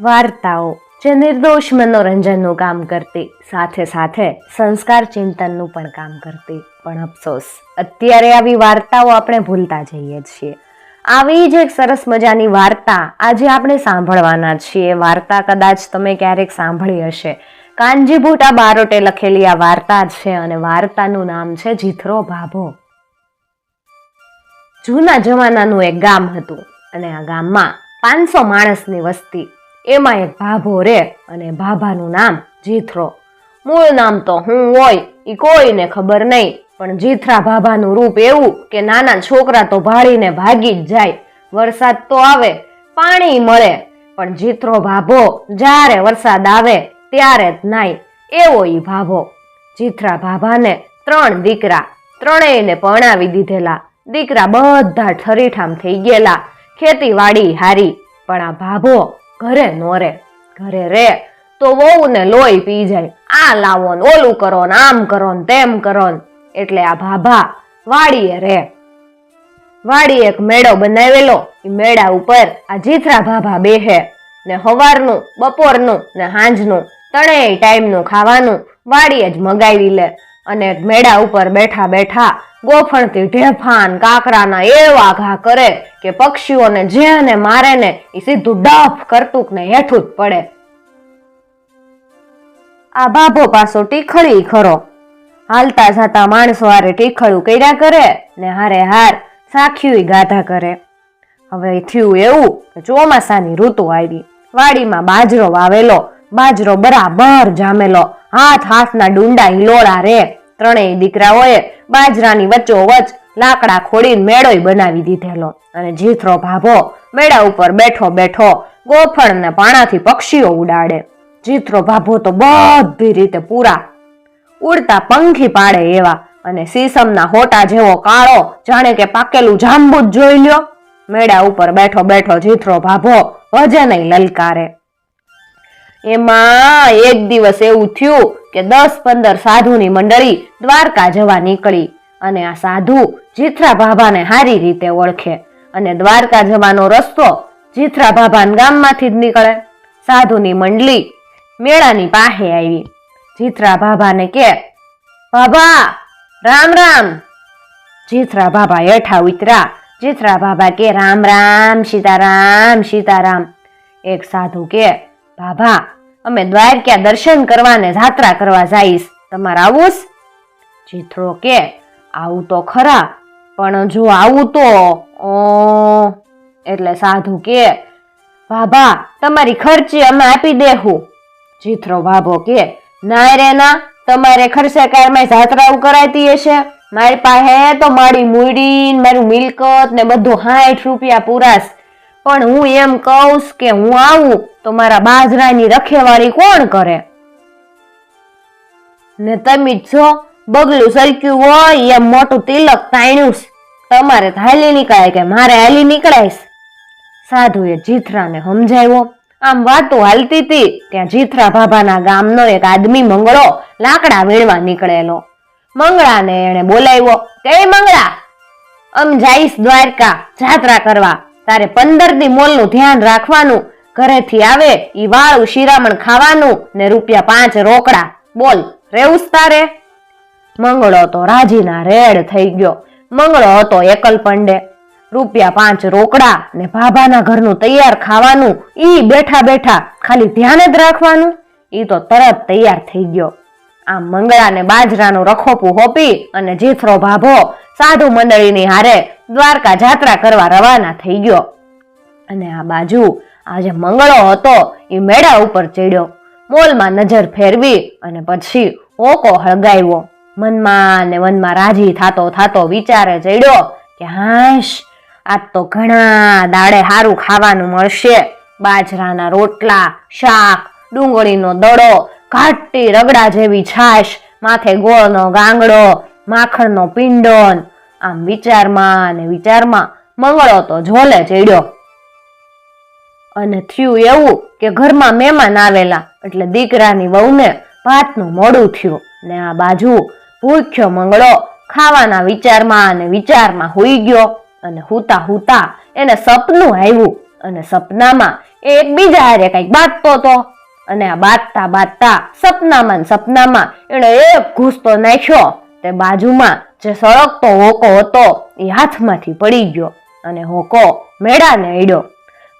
વાર્તાઓ, જે નિર્દોષ મનોરંજનનું કામ કરતી, સાથે સાથે સંસ્કાર ચિંતનનું પણ કામ કરતી. પણ અફસોસ, અત્યારે આવી વાર્તાઓ આપણે ભૂલતા જઈએ છીએ. આવી જ એક સરસ મજાની વાર્તા આજે આપણે સાંભળવાના છીએ. વાર્તા કદાચ તમે ક્યારેક સાંભળી હશે. કાનજીભૂટા બારોટે લખેલી આ વાર્તા છે અને વાર્તાનું નામ છે જીથરો ભાભો. જૂના જમાનાનું એક ગામ હતું અને આ ગામમાં પાંચસો માણસની વસ્તી એમાં એક ભાભો રે અને ભાભાનું નામ જીથરો. મૂળ નામ તો હું હોય એ કોઈને ખબર નહીં, પણ જીથરા ભાભાનું રૂપ એવું કે નાના છોકરા તો ભાળીને ભાગી જ જાય. વરસાદ તો આવે, પાણી મળે, પણ જીથરો ભાભો જ્યારે વરસાદ આવે ત્યારે જ નાય. એવો ઈ ભાભો. જીથરા ભાભાને ત્રણ દીકરા, ત્રણેયને પરણાવી દીધેલા. દીકરા બધા ઠરીઠામ થઈ ગયેલા. ખેતીવાડી હારી, પણ આ ભાભો ઘરે નો રે, ઘરે રે. તો વહુને લોહી પી જાય. આ લાવો ને ઓલું કરો ને આમ કરો ને તેમ કરો ને. એટલે આ ભાભા વાડીએ રે. વાડી એક મેળો બનાવેલો. એ મેળા ઉપર આ જીથરા ભાભા બેહે ને હવારનું, બપોરનું ને હાંજનું ત્રણેય ટાઈમનું ખાવાનું વાડીએ જ મગાવી લે. અને મેળા ઉપર બેઠા બેઠા ગોફણથી ઢેફાન, કાકરાના એવા ઘા કરે કે પક્ષીઓને જેને મારે ને એ સીધું ડફ કરતુક ને હેઠું જ પડે. આ બાબો પાછો ટીખળી ખરો. હાલતા જાતા માણસો હારે ટીખળું કર્યા કરે ને હારે હાર સાખ્યું ગાધા કરે. હવે થયું એવું કે ચોમાસાની ઋતુ આવી. વાડીમાં બાજરો વાવેલો બાજરો બરાબર જામેલો. હાથ હાથના ડુંડા હિલોળા રે. ત્રણેય દીકરાઓએ બાજરાની વચ્ચોવચ લાકડા ખોડીને મેળોય બનાવી દીધેલો. અને જીથરો ભાભો મેળા ઉપર બેઠો બેઠો ગોફળ ને પાણાથી પક્ષીઓ ઉડાડે. જીથરો ભાભો તો બધી રીતે પૂરા. ઉડતા પંખી પાડે એવા. અને સીસમના હોટા જેવો કાળો, જાણે કે પાકેલું જાંબુ જ જોઈ લ્યો. મેળા ઉપર બેઠો બેઠો જીથરો ભાભો વજે નહીં લલકારે. એમાં એક દિવસ એવું થયું કે દસ પંદર સાધુની મંડળી દ્વારકા જવા નીકળી અને આ સાધુ જીથરા ભાભાને સારી રીતે ઓળખે અને દ્વારકા જવાનો રસ્તો જીથરા ભાભાના ગામમાંથી જ નીકળે. સાધુની મંડળી મેળાની પાસે આવી. જીથરા ભાભાને કે ભાભા રામ રામ. જીથરા ભાભા હેઠા ઉતરા જીથરા ભાભા કે, રામ રામ, સીતારામ સીતારામ. એક સાધુ કે ભાભા અમે દ્વારકા દર્શન કરવાને જાત્રા કરવા જઈશ. તમારે આવું છે?" જીથરો કે, આવું તો ખરા, પણ જો આવું તો એટલે સાધુ કે ભાભા તમારી ખર્ચી અમે આપી દેહું. જીથરો ભાભો કે, ના રે ના, તમારે ખર્ચે કારમાં જાત્રાઓ કરાતી હશે. મારી પાસે તો મારી મૂડી મારું મિલકત ને બધું સાઠ રૂપિયા પૂરાશ પણ હું એમ કહું કે હું આવું તો મારા બાજરાની રખેવાળી કોણ કરે? ને તમે છો, બગલું સરક્યું હોય, એમ મોટું તિલક તાણ્યું તમારે હાલી નીકળાય કે મારે હાલી નીકળાય સાધુએ જીથરાને સમજાવ્યો. આમ વાતો હાલતી હતી, ત્યાં જીથરા ભાભાના ગામનો એક આદમી મંગળો લાકડા વીણવા નીકળેલો. મંગળાને એણે બોલાવ્યો, કે મંગળા? અમ જાઈશ દ્વારકા, જાત્રા કરવા. તારે પંદર દી મોલનું ધ્યાન રાખવાનું ઘરેથી આવે, ઈ વાળું શિરામણ ખાવાનું ને રૂપિયા પાંચ રોકડા. બોલ રેવું તારે? મંગળો તો રાજીના રેડ થઈ ગયો. મંગળો હતો એકલ પંડે. રૂપિયા પાંચ રોકડા ને ભાભાના ઘરનું તૈયાર ખાવાનું, ઈ બેઠા બેઠા ખાલી ધ્યાન જ રાખવાનું, ઈ તો તરત તૈયાર થઈ ગયો. આમ મંગળાને બાજરાનું રખોપું હોપી અને જીથરો ભાભો સાધુ મંડળીની હારે દ્વારકા જાત્રા કરવા રવાના થઈ ગયો. અને આ બાજુ આજે મંગળો હતો, એ મેળા ઉપર ચડ્યો. મોલમાં નજર ફેરવી અને પછી ઓકો હળગાવ્યો. મનમાં ને મનમાં રાજી થાતો થાતો વિચારે ચડ્યો કે હાશ, આજ તો ઘણા દાડે સારું ખાવાનું મળશે. બાજરાના રોટલા, શાક, ડુંગળીનો દડો, ઘાટી રગડા જેવી છાશ, માથે ગોળનો ગાંગડો, માખણનો પિંડોન. આમ વિચારમાં ને વિચારમાં મંગળો તો ઝોલે ચડ્યો. અને થયું એવું કે ઘરમાં મહેમાન આવેલા, એટલે દીકરાની વહુને ભાતનું મોડું થયું ને આ બાજુ ભૂખ્યો મંગળો ખાવાના વિચારમાં અને વિચારમાં હોઈ ગયો અને હુતા હુતા એને સપનું આવ્યું અને સપનામાં એ એકબીજા હારે કંઈક બાંધતો હતો. અને આ બાંધતા બાંધતા સપનામાં ને સપનામાં એણે એક ઘૂસતો નાખ્યો. તે બાજુમાં જે સળગતો હોકો હતો એ હાથમાંથી પડી ગયો અને હોકો મેળાને અડ્યો.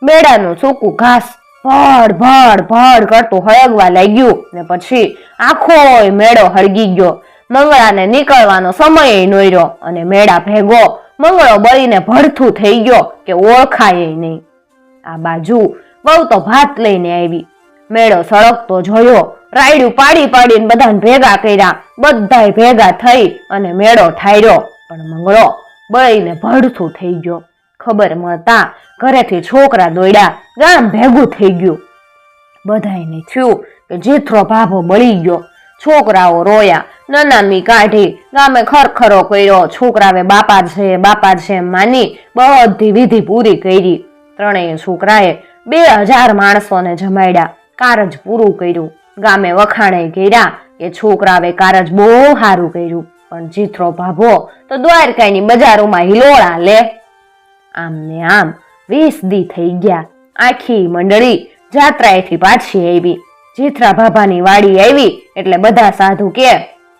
મેળાનું સૂકું ઘાસ ભડ ભડ ભડ કરતું હળગવા લાગ્યું. ને પછી આખો મેળો હળગી ગયો. મંગળાને નીકળવાનો સમય નોર્યો અને મેળા ભેગો. મંગળો બળીને ભડથું થઈ ગયો કે ઓળખાય નહીં. આ બાજુ બહુ તો ભાત લઈને આવી. મેળો સળગતો જોયો. રાયડું પાડી પાડીને બધાને ભેગા કર્યા. બધાય ભેગા થઈ અને મેળો ઠાર્યો પણ મંગળો બળીને ભડથું થઈ ગયો. ખબર મળતા ઘરેથી છોકરા દોડ્યા ગામ ભેગું થઈ ગયું. બધાયને થયું કે જેથરો ભાભો બળી ગયો. છોકરાઓ રોયા, નનામી કાઢી, ગામે ખરખરો કર્યો. છોકરાવે બાપા છે બાપા છે માની બધી વિધિ પૂરી કરી. ત્રણેય છોકરાએ બે હજાર માણસોને જમાડ્યા કારજ પૂરું કર્યું. ગામે વખાણે કર્યા કે છોકરાવે કારજ બહુ સારું કર્યું. પણ જીથરો ભાભો તો દ્વારકાની બજારોમાં હિલોળા લે. આમ ને આમ વીસ દી થઈ ગયા. આખી મંડળી જાત્રાએથી પાછી આવી. જીથરા ભાભાની વાડી આવી, એટલે બધા સાધુ કે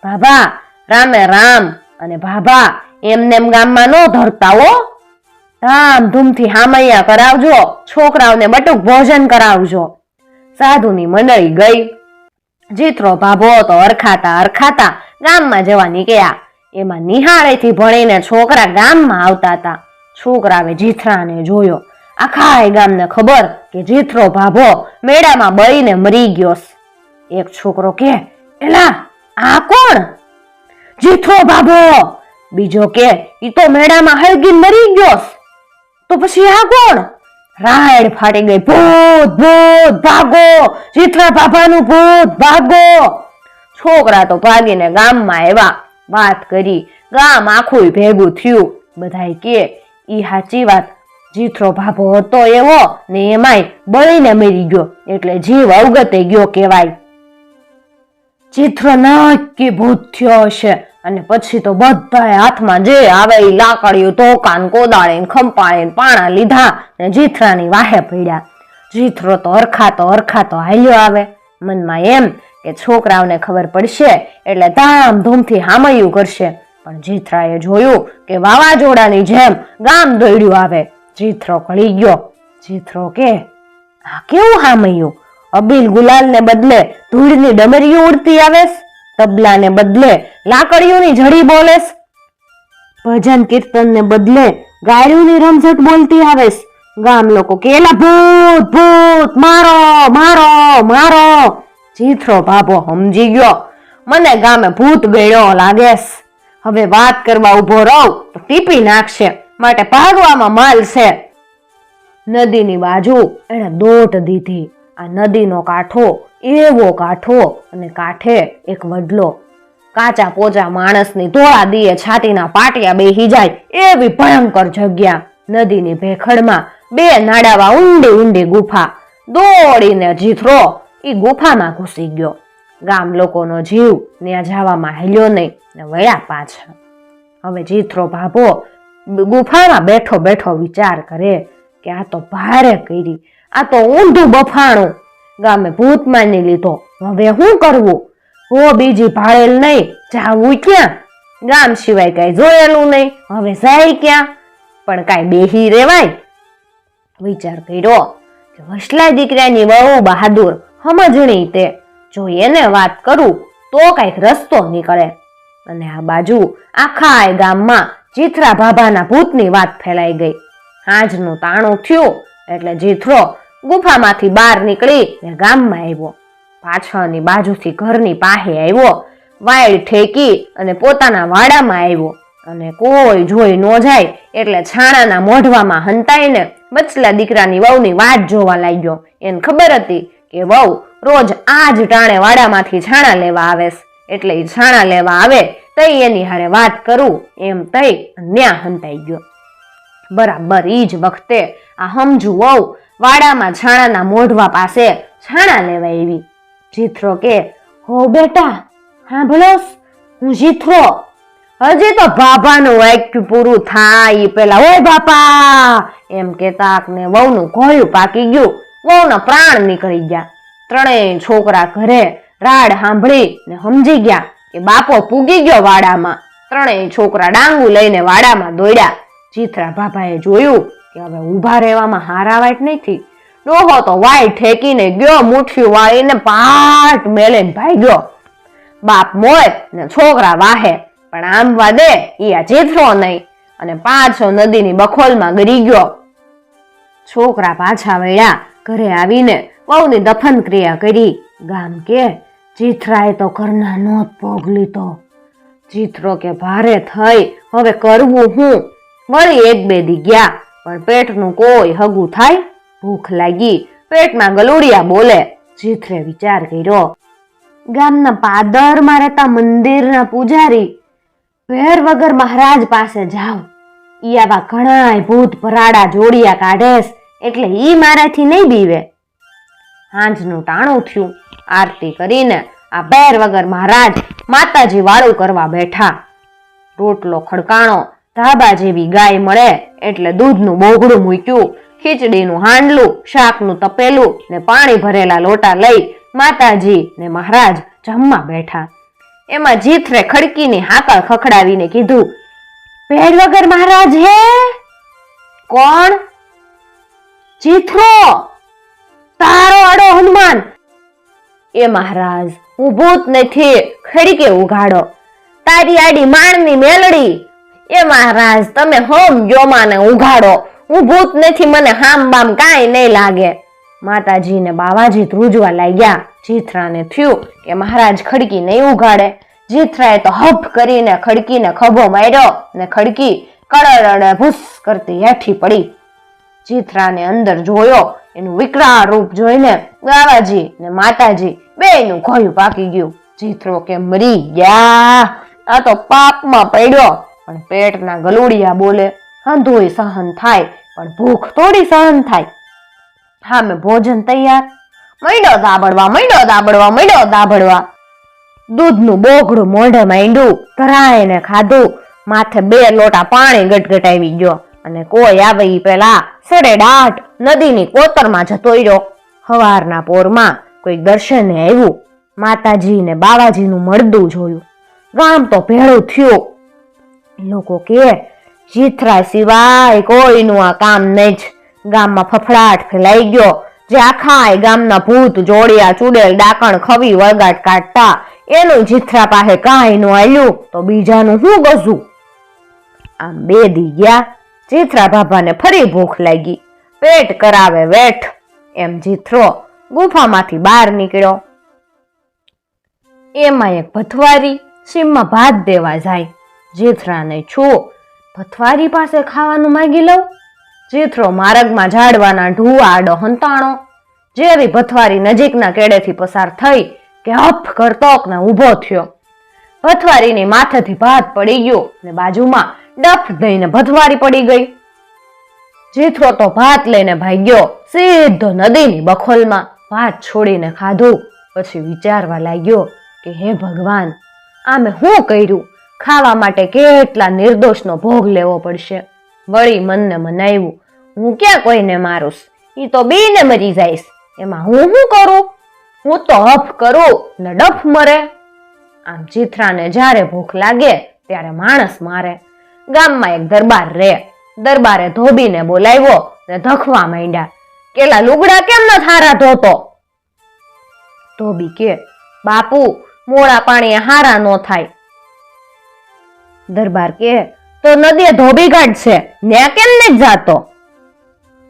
ભાભા રામે રામ અને ભાભા એમને એમ ગામમાં ન ધરતા હો. ધામધૂમથી હામૈયા કરાવજો, છોકરાઓને બટુક ભોજન કરાવજો. સાધુની મંડળી ગઈ. જીતરો ભાભો તો અરખાતા અરખાતા ગામમાં જવા નીકળ્યા એમાં નિહાળેથી ભણીને છોકરા ગામમાં આવતા હતા. છોકરાવે જીથરાને જોયો. આખા ગામને ખબર કે જીથરો ભાભો મેળામાં બળીને મરી ગયો એક છોકરો કે, એલા, આ કોણ? જીથરો ભાભો. બીજો કે, ઈ તો મેળામાં હળગી મરી ગયો તો પછી આ કોણ? રાયડ ફાટી ગઈ. ભૂત ભૂત, ભાગો. ચિત્રા બાબાનું ભૂત, ભાગો. છોકરા તો ભાગીને ગામમાં આવ્યા. વાત કરી. ગામ આખું ભેગું થયું. બધાય કે ઈ સાચી વાત. જીથરો ભાભો હતો એવો ને એમાંય બળીને મરી ગયો. એટલે જીવ અવગતે ગયો કહેવાય. ચિત્ર નક્કી ભૂત થયો હશે. અને પછી તો બધાએ હાથમાં જે આવે એ લાકડીયું ધોકાન કોદાળે ખંપાળે પાણા લીધા ને જીથરાની વાહે પડ્યા. જીથરો તો હરખાતો હરખાતો હાલ્યો આવે. મનમાં એમ કે છોકરાઓને ખબર પડશે એટલે ધામધૂમથી હામયું કરશે. પણ જીથરાએ જોયું કે વાવાઝોડાની જેમ ગામ દોડ્યું આવે. જીથરો કળી ગયો. જીથરો કે, આ કેવું હામયું? અબીલ ગુલાલને બદલે ધૂળની ડમરીઓ ઉડતી આવેસ તબલાને બદલે લાકડીઓની ઝડી બોલેસ ભજન કીર્તનને બદલે ગાયડીઓની રમઝટ બોલતી આવેસ ગામ લોકો કેલા, ભૂત ભૂત, મારો મારો મારો. જીથરો ભાભો સમજી ગયો. મને ગામે ભૂત ગયો લાગેસ હવે વાત કરવા ઊભો રહું, તો ટીપી નાખશે. માટે ભાગવામાં માલ છે. નદીની બાજુ એણે દોટ દીધી. આ નદીનો કાંઠો એવો કાંઠો અને કાંઠે એક વડલો. કાચા પોચા માણસની ધોળા દીએ છાતીના પાટિયા બેહી જાય એવી ભયંકર જગ્યા. નદીની ભેખડમાં બે નાડાવા ઊંડી ઊંડી ગુફા. દોડીને જીથરો એ ગુફામાં ઘૂસી ગયો. ગામ લોકોનો જીવ ત્યાં જવામાં હેલ્યો નહીં ને વળ્યા પાછા હવે જીથરો ભાભો ગુફામાં બેઠો બેઠો વિચાર કરે કે આ તો ભારે કરી, આ તો ઊંધું બફાણું. ગામે ભૂત માની લીધો. હવે શું કરવું? હો બીજી ભાળેલ નહીં, જાવું ક્યાં? ગામ સિવાય કઈ જોયેલું નહીં, હવે જાય ક્યાં? પણ કાંઈ બેહી રેવાય? વિચાર કર્યો કે વસલા દીકરાની બહુ બહાદુર, સમજણી તે જો એને વાત કરું, તો કંઈક રસ્તો નીકળે. અને આ બાજુ આખા ગામમાં ચિત્રા ભાભાના ભૂતની વાત ફેલાઈ ગઈ. હાજનું તાણું થયું, એટલે જીથરો ગુફામાંથી બહાર નીકળી ગામમાં આવ્યો. પાછળની બાજુથી ઘરની પાસે આવ્યો વાયડ ઠેકી અને પોતાના વાડામાં આવ્યો. અને કોઈ જોઈ ન જાય એટલે છાણાના મોઢવામાં હંતાઈને બચલા દીકરાની વહુની વાટ જોવા લાગ્યો. એને ખબર હતી કે વહુ રોજ આ જ ટાણે વાડામાંથી છાણા લેવા આવે એટલે એ છાણા લેવા આવે તઈ એની હારે વાત કરું, એમ તઈ ન્યા હંતાઈ ગયો. બરાબર ઈ જ વખતે આ સમજુ વહુ વાડામાં છાણાના મોઢવા પાસે છાણા લેવા એવી જીથરો કે, હો બેટા હા ભલોસ હું જીથરો. હજી તો બાપાનું વાક્ય પૂરું થાય પેલા, ઓય બાપા. એમ કેતા ને વહુનું ઘોયું પાકી ગયું. વહુના પ્રાણ નીકળી ગયા. ત્રણેય છોકરા ઘરે રાડ સાંભળી ને સમજી ગયા કે બાપો પૂગી ગયો વાડામાં. ત્રણેય છોકરા ડાંગુ લઈને વાડામાં દોડ્યા. ચિત્રા બાબાએ જોયું કે હવે ઊભા રહેવામાં હારા વાટ નથી. ડોહો તો વાય ઠેકીને ગયો મુઠ્ઠીયું વાળીને પાટ ભાઈ ભાગ્યો. બાપ મોય ને છોકરા વાહે, પણ આમ વાદે એ આ ચિત્રો નહીં અને પાછો નદીની બખોલમાં ગરી ગયો. છોકરા પાછા વળ્યા, ઘરે આવીને વહુની દફન ક્રિયા કરી. ગામ કે ચીથરાએ તો ઘરના નોત ભોગ લીધો. ચીથરો કે ભારે થઈ, હવે કરવું હું? વળી એક બે દી ગયા, પણ પેટનું કોઈ હગું થાય? ભૂખ લાગી પેટમાં ગલુડિયા બોલે. ચીથરે વિચાર કર્યો, ગામના પાદરમાં રહેતા મંદિરના પૂજારી ભેર વગર મહારાજ પાસે જાવ ઈ આવા ઘણાય ભૂત ભરાડા જોડિયા કાઢેસ એટલે ઈ મારાથી નહીં બીવે. હાંજનું ટાણું થયું. આરતી કરીને આ પહેર વગર મહારાજ માતાજી વાળું કરવા બેઠા. રોટલો ખડકાણો, ધાબા જેવી ગાય મળે એટલે દૂધનું બોગડું મૂક્યું, ખીચડીનું હાંડલું, શાકનું તપેલું ને પાણી ભરેલા લોટા લઈ માતાજી ને મહારાજ જમવા બેઠા. એમાં જીથરે ખડકીની હાકળ ખખડાવીને કીધું ભેર વગર મહારાજ હે? કોણ? જીથરો! તારો અડો હનુમાન. એ મહારાજ હું ભૂત નથી, ખડીકે ઉઘાડો. તારી આડી માણની મેલડી. એ મહારાજ, તમે હોમ જોમાને ઉઘાડો. હું ભૂત નથી, મને હામ બામ કાંઈ નહીં લાગે. માતાજી ને બાવાજી ધ્રુજવા લાગ્યા. જીથરાને થયું કે મહારાજ ખડકી નહીં ઉઘાડે. જીથરાએ તો હફ કરીને ખડકીને ખભો માર્યો ને ખડકી કળરડે ભૂસ કરતી હેઠી પડી. જીથરાને અંદર જોયો. એનું વિકરાળ રૂપ જોઈને બાવાજી ને માતાજી બેયનું ખોયું પાકી ગયું. ચિત્રો કે મરી ગયા. આ તો પાપમાં પડ્યો. પણ પેટના ગલુડિયા બોલે, હંધુય સહન થાય, પણ ભૂખ થોડી સહન થાય. હા મેં ભોજન તૈયાર. મૈડો દાબડવા મૈડો દાબડવા મૈડો દાબડવા. દૂધનું બોગડું મોઢે માંડ્યું. ધરાઈને ખાધું. માથે બે લોટા પાણી ગટગટાવી ગયો. અને કોઈ આવે ઈ પેલા સડે દાટ નદીની કોતરમાં જતો રહ્યો. હવારના પોરમાં કોઈ દર્શને આવ્યું. માતાજી ને બાવાજીનું મળદું જોયું. ગામ તો ભેળું થયું. લોકો કે જીથરા સિવાય કોઈનું આ કામ નહીં જ. ગામમાં ફફડાટ ફેલાઈ ગયો. જે આખા ગામના ભૂત, જોડિયા, ચુડેલ, ડાકણ, ખવી, વળગાટ કાઢતા એનું જીથરા પાસે કાંઈ નું આલ્યું તો બીજાનું શું ગઝું? આમ બે દી ગયા. જીથરા ભાભાને ફરી ભૂખ લાગી. પેટ કરાવે વેઠ. એમ જીથરો ગુફામાંથી બહાર નીકળ્યો. એમાં એક ભથવારી સીમમાં ભાત દેવા જાય. જીથરાને, છો, ભથવારી પાસે ખાવાનું માંગી લઉં? જીથરો માર્ગમાં ઝાડવાના ઢૂવા આડો હંતાણો. જેવી ભથવારી નજીકના કેડેથી પસાર થઈ કે હફ કરતો ને ઊભો થયો. ભથવારીની માથેથી ભાત પડી ગયો ને બાજુમાં ડફ દઈને ભથવારી પડી ગઈ. જીથરો તો ભાત લઈને ભાગ્યો, સીધો નદીની બખોલમાં ભાત છોડીને ખાધું. પછી વિચારવા લાગ્યો કે હે ભગવાન, આમે હું કર્યું? ખાવા માટે કેટલા નિર્દોષનો ભોગ લેવો પડશે? વળી મનને મનાવ્યું હું ક્યાં કોઈને મારુસ એ તો બેને મરી જઈશ. એમાં હું શું કરું? હું તો હફ કરું, ને ડફ મરે. આમ ચિત્રાને જ્યારે ભૂખ લાગે, ત્યારે માણસ મારે. ગામમાં એક દરબાર રે. દરબારે ધોબીને બોલાવ્યો ને ધખવા માંડ્યા. કેલા લુગડા કેમ ન થારા ધોતો? ધોબી કે, બાપુ મોળા પાણી હારા નો થાય. દરબાર કે, તો નદીએ ધોબી ઘાટ છે ને કેમ ને જાતો?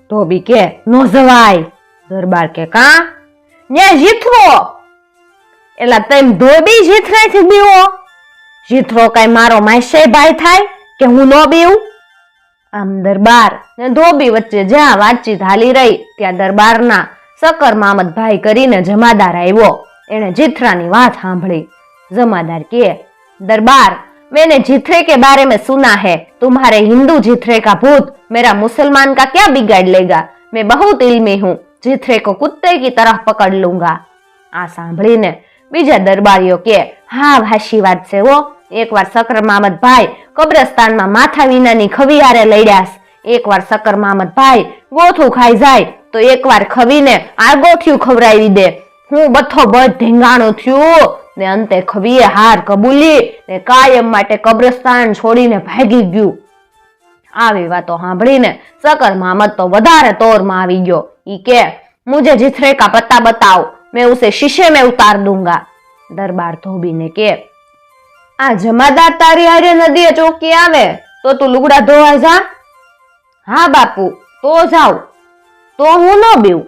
ધોબી કે, નો જવાય. દરબાર કે, કા? ને જીથવો એલા તેમ ધોબી જીથરાથી બીવો. જીથરો કઈ મારો માસે ભાઈ થાય? કે હું નો બીવું આમ દરબાર ને ધોબી વચ્ચે જ્યાં વાતચીત હાલી રહી ત્યાં દરબારના સકર મામદભાઈ કરીને જમાદાર આવ્યો એણે જીથરાની વાત સાંભળી જમાદાર કે दरबार मैंने जिथरे के बारे में सुना है तुम्हारे हिंदू जिथरे का भूत मेरा मुसलमान का क्या बिगाड़ लेगा मैं बहुत इल्मी हूँ जिथरे को कुत्ते की तरह पकड़ लूंगा આ સાંભળીને બીજા દરબારીઓ કે હા ભાશી વાત છે હો એકવાર સકર મામદભાઈ કબ્રસ્તાનમાં માથા વિનાની ખવિયારે લડ્યાસ એકવાર સકર મામદભાઈ ગોથું ખાઈ જાય, તો એકવાર ખવીને આગોઠિયું ખવડાવી દે. હું બથો બધ ધીંગાણું થયું. ને અંતે ખવીએ હાર કબૂલી, ને કાયમ માટે કબ્રસ્તાન છોડીને ભાગી ગયું. આવી વાતો સાંભળીને સકર મામદ તો વધારે તોરમાં આવી ગયો. ઈ કે, મુજે જીથરેકા પત્તા બતાવ, મેં ઉસે શીશે મેં ઉતાર દૂંગા. દરબાર ધોબીને કે આ જમાદાર તારી હારે નદીએ ચોકી આવે, તો તું લુગડા ધોવા જા. હા બાપુ, તો જાઉં. તો હું ન બીવું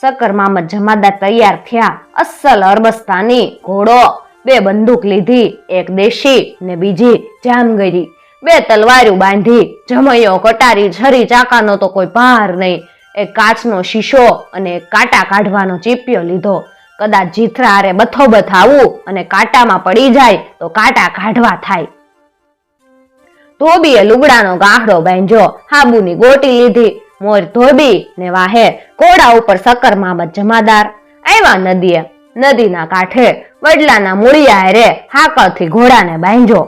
સકર મામા જમાદાર તૈયાર થયા. અસલ અરબસ્તાની ઘોડો, બે બંદૂક લીધી, એક દેશી ને બીજી જામગરી. બે તલવારું બાંધી, જમૈયો કટારી છરી ચાકાનો તો કોઈ ભાર નહીં. એક કાચનો શીશો અને કાંટા કાઢવાનો ચીપિયો લીધો. કદાચ જીથરા હારે બથો બથાવું અને કાંટામાં પડી જાય તો કાંટા કાઢવા થાય. ધોબીએ લુગડાનો ગાંઠડો બાંધ્યો, હાબુની ગોટી લીધી, મોર ધોબી ને વાહે કોડા ઉપર સકર મામત જમાદાર. આવ્યા નદીએ, નદીના કાંઠે વડલાના મૂળિયા રે હાકળથી ઘોડાને બાંધ્યો.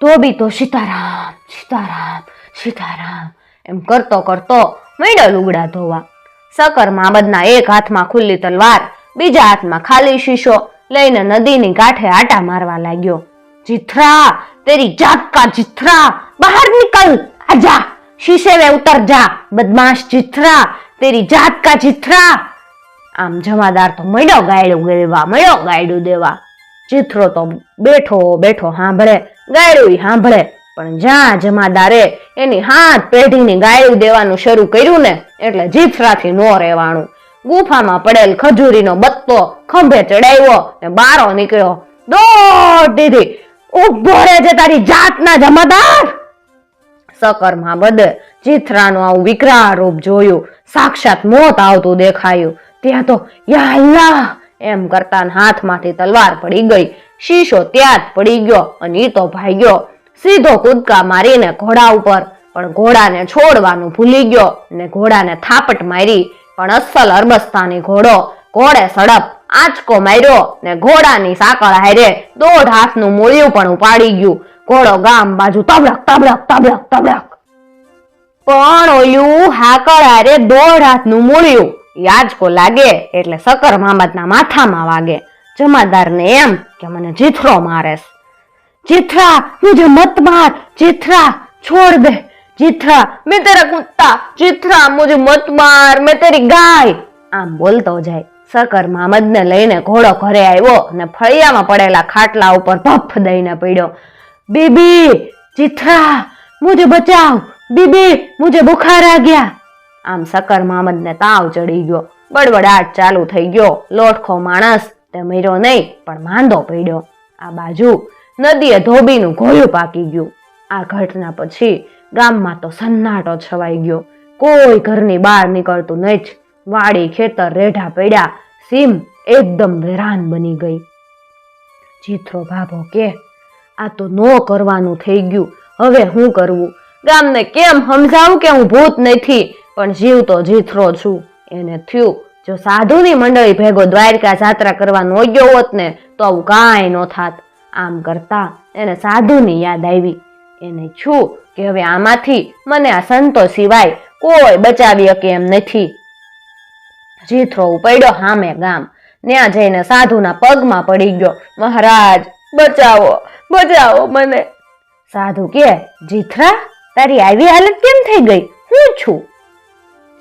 ધોબી તો સીતારામ સીતારામ સીતારામ, એમ કરતો કરતો મળ્યો લુગડા ધોવા. સકર મામદના એક હાથમાં ખુલ્લી તલવાર, બીજા હાથમાં ખાલી શીશો લઈને નદીની કાંઠે આટા મારવા લાગ્યો. જીથરા, તેરી જાત કા જીથરા, બહાર નીકળ આજા શીશે में ઉતર જા, બદમાશ જીથરા, તેરી જાત કા જીથરા. આમ જમાદાર તો મળ્યો ગાયડું દેવા મળ્યો ગાયડું દેવા. ચિત્રો તો બેઠો બેઠો સાંભળે ગાયડું સાંભળે પણ જ્યાં જમાદારે એની હાથ પેઢીને ગાળી દેવાનું શરૂ કર્યું ને, એટલે જીથરાથી નો રહેવાનું. ગુફામાં પડેલ ખજૂરીનો બત્તો ખંભે ચડાવ્યો ને બારો નીકળ્યો. દોડ દીધી ઊભો રહે તારી જાતના જમાદાર! સકરમાં બદે ચિત્રાનું આવું વિકરાળ રૂપ જોયું, સાક્ષાત મોત આવતું દેખાયું. ત્યાં તો યા એમ કરતા હાથમાંથી તલવાર પડી ગઈ. શીશો ત્યાં જ પડી ગયો અને એ તો ભાગ્યો. સીધો કૂદકા મારીને ઘોડા ઉપર. પણ ઘોડાને છોડવાનું ભૂલી ગયો ને ઘોડાને થાપટ મારી. પણ અસલ અરબસ્તાની ઘોડો ઘોડે સડપ આંચકો માર્યો ને ઘોડાની સાંકળ હારે દોઢ હાથનું મૂળિયું પણ ઉપાડી ગયું. ઘોડો ગામ બાજુ તબડક તબડક તબડક તબડક પણ ઓલું હાકળ હારે દોઢ હાથનું મૂળિયું. યાજકો લાગે એટલે સકર મામદના માથામાં વાગે. જમાદારને એમ કે મને જીથરો મારેસ. ચિત્રા મુજે મત માર ચિત્રા છોડ દે. ચિત્રા મેં તારા કુત્તા ચિત્રા મુજે મત માર, મેં તારી ગાય. આમ બોલતો જાય. સકર મામદને લઈને ઘોડો ઘરે આવ્યો અને ફળિયામાં પડેલા ખાટલા ઉપર ભફ દઈને પડ્યો. બીબી ચિત્રા મુજે બચાવ. બીબી, મુજે બુખાર આ ગયા. આમ સકર મામદને તાવ ચડી ગયો. બડબડાટ ચાલુ થઈ ગયો. લોટખો માણસ તે મર્યો નહીં, પણ માંદો પડ્યો. આ બાજુ નદીએ ધોબીનું ઘોયું પાકી ગયું. આ ઘટના પછી ગામમાં તો સન્નાટો છવાઈ ગયો. કોઈ ઘરની બહાર નીકળતું નહીં જ. વાડી, ખેતર, રેઢા પડ્યા. સીમ એકદમ વેરાન બની ગઈ. જીથરો ભાભો કે, આ તો નો કરવાનું થઈ ગયું. હવે હું કરવું? ગામને કેમ સમજાવું કે હું ભૂત નથી? પણ જીવ તો જીથરો છું. એને થયું, જો સાધુની મંડળી ભેગો દ્વારકા જાત્રા કરવાનો ઓગ્યો હોત ને, તો આવું કાંઈ ન થાત. આમ કરતા એને સાધુની યાદ આવી. એને છું કે હવે આમાંથી મને આ સંતો સિવાય કોઈ બચાવી શકે એમ નથી. જીથરો ઉપડ્યો હામે ગામ. ત્યાં જઈને સાધુના પગમાં પડી ગયો. મહારાજ, બચાવો બચાવો મને. સાધુ કે જીથરા તારી આવી હાલત કેમ થઈ ગઈ? હું છું.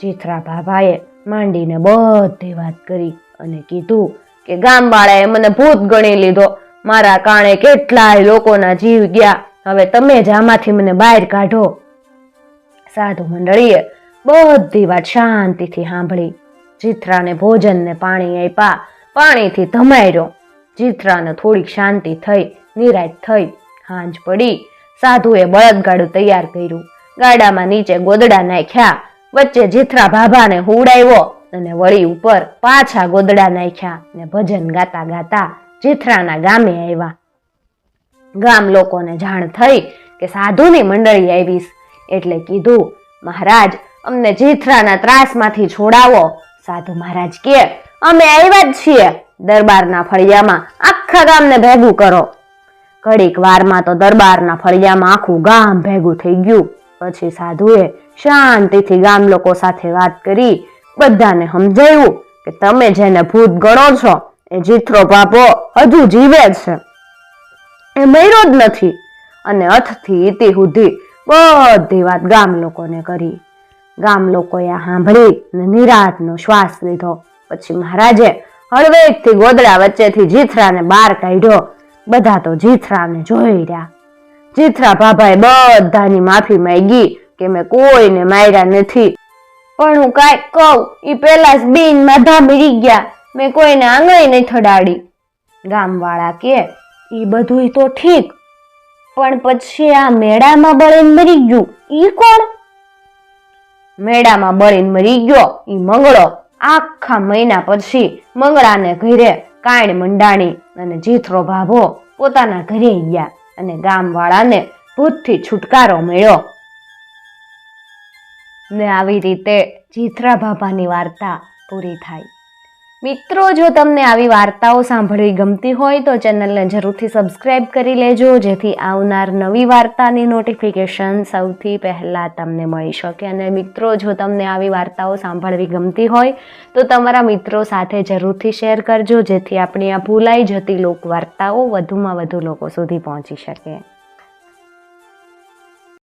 જીથરા બાબાએ માંડીને બધી વાત કરી અને કીધું કે ગામવાળાએ મને ભૂત ગણી લીધો. મારા કારણે કેટલાય લોકોના જીવ ગયા. હવે તમે જ આમાંથી મને બહાર કાઢો. સાધુ મંડળીએ બધી વાત શાંતિથી સાંભળી. જીથરાને ભોજન ને પાણી આપ્યા. પાણીથી ધમાર્યો જીથરાને થોડીક શાંતિ થઈ, નિરાશ થઈ. હાંજ પડી. સાધુએ બળદગાડું તૈયાર કર્યું. ગાડામાં નીચે ગોદડા નાખ્યા. વચ્ચે જીથરા ભાભાને હુડાવ્યો અને વળી ઉપર પાછા ગોદડા નાખ્યા ને ભજન ગાતા ગાતા જીથરાના ગામે આવ્યા. ગામ લોકોને જાણ થઈ કે સાધુની મંડળી આવીશ. એટલે કીધું, મહારાજ, અમને જીથરાના ત્રાસમાંથી છોડાવો. સાધુ મહારાજ કે, અમે આવ્યા જ છીએ. દરબારના ફળિયામાં આખા ગામને ભેગું કરો. ઘડીક વારમાં તો દરબારના ફળિયામાં આખું ગામ ભેગું થઈ ગયું. પછી સાધુએ શાંતિથી ગામ લોકો સાથે વાત કરી, બધાને સમજાવ્યું કે તમે જેને ભૂત ગણો છો એ બાપો હજુ જીવે છે. એ મર્યો જ નથી અને અથથી ઇતિ સુધી બધી વાત ગામ લોકોને કરી. ગામ લોકોએ સાંભળી ને નિરાતનો શ્વાસ લીધો. પછી મહારાજે હળવેકથી ગોદડા વચ્ચેથી જીથરાને બહાર કાઢ્યો. બધા તો જીથરાને જોઈ રહ્યા. જીથરા ભાભાએ બધાની માફી માંગી કે મેં કોઈને માર્યા નથી. પણ હું કાંઈક કહું એ પેલા જ બીન માધા મરી ગયા. મેં કોઈને આંગળી નહીં થડાડી. ગામવાળા કે એ બધુંય તો ઠીક, પણ પછી આ મેળામાં બળીને મરી ગયું. ઈ કોણ? મેળામાં બળીને મરી ગયો, ઈ મંગળો. આખા મહિના પછી મંગળાને ઘરે કાણ મંડાણી અને જીથરો ભાભો પોતાના ઘરે ગયા અને ગામવાળાને ભૂતથી છુટકારો મળ્યો. ને આવી રીતે જીથરા ભાભાની વાર્તા પૂરી થાય. મિત્રો, જો તમને આવી વાર્તાઓ સાંભળવી ગમતી હોય તો ચેનલને જરૂરથી સબસ્ક્રાઈબ કરી લેજો, જેથી આવનાર નવી વાર્તાની નોટિફિકેશન સૌથી પહેલાં તમને મળી શકે. અને મિત્રો, જો તમને આવી વાર્તાઓ સાંભળવી ગમતી હોય તો તમારા મિત્રો સાથે જરૂરથી શેર કરજો, જેથી આપણી આ ભૂલાઈ જતી લોક વાર્તાઓ વધુમાં વધુ લોકો સુધી પહોંચી શકે.